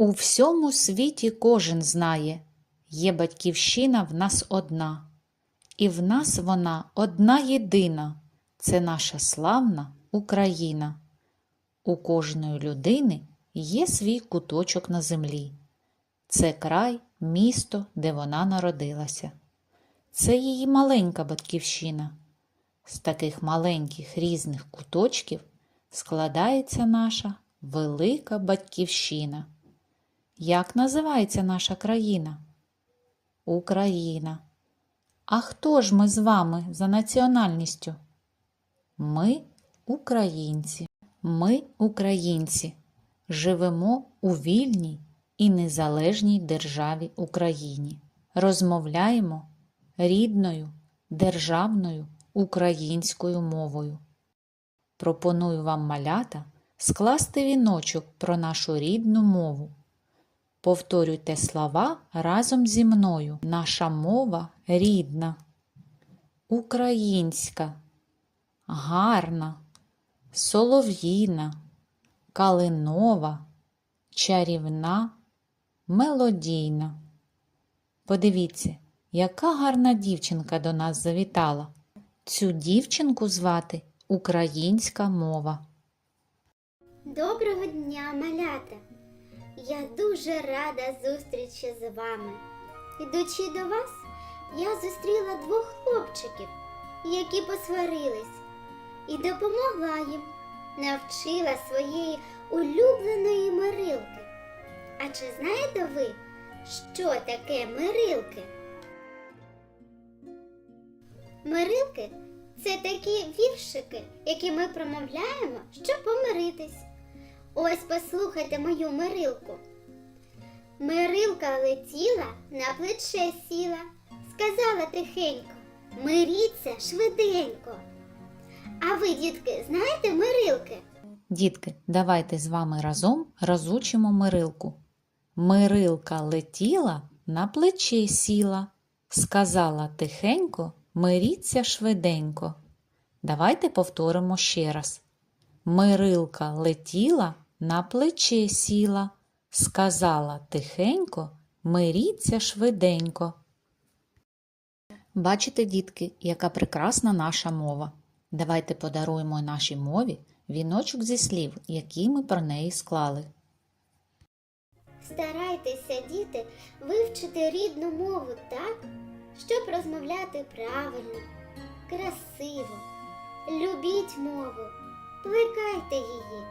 У всьому світі кожен знає, є батьківщина в нас одна, і в нас вона одна єдина це наша славна Україна. У кожної людини є свій куточок на землі. Це край, місто, де вона народилася. Це її маленька батьківщина. З таких маленьких різних куточків складається наша велика батьківщина. Як називається наша країна? Україна. А хто ж ми з вами за національністю? Ми українці. Ми, українці, живемо у вільній і незалежній державі Україні. Розмовляємо рідною державною українською мовою. Пропоную вам малята скласти віночок про нашу рідну мову. Повторюйте слова разом зі мною. Наша мова рідна, українська, гарна, солов'їна, калинова, чарівна, мелодійна. Подивіться, яка гарна дівчинка до нас завітала. Цю дівчинку звати Українська мова. Доброго дня, малята! Я дуже рада зустрічі з вами. Ідучи до вас, я зустріла двох хлопчиків, які посварились, і допомогла їм, навчила своєї улюбленої мирилки. А чи знаєте ви, що таке мирилки? Мирилки це такі віршики, які ми промовляємо, щоб помиритись. Ось послухайте мою мирилку. Мирилка летіла, на плече сіла, сказала тихенько, миріться швиденько. А ви, дітки, знаєте мирилки? Дітки, давайте з вами разом розучимо мирилку. Мирилка летіла, на плече сіла, сказала тихенько, миріться швиденько. Давайте повторимо ще раз. Мирилка летіла, на плече сіла, сказала тихенько, миріться швиденько. Бачите, дітки, яка прекрасна наша мова. Давайте подаруємо нашій мові віночок зі слів, які ми про неї склали. Старайтеся, діти, вивчити рідну мову так, щоб розмовляти правильно, красиво. Любіть мову, плекайте її,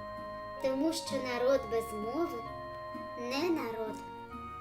тому що народ без мови не народ.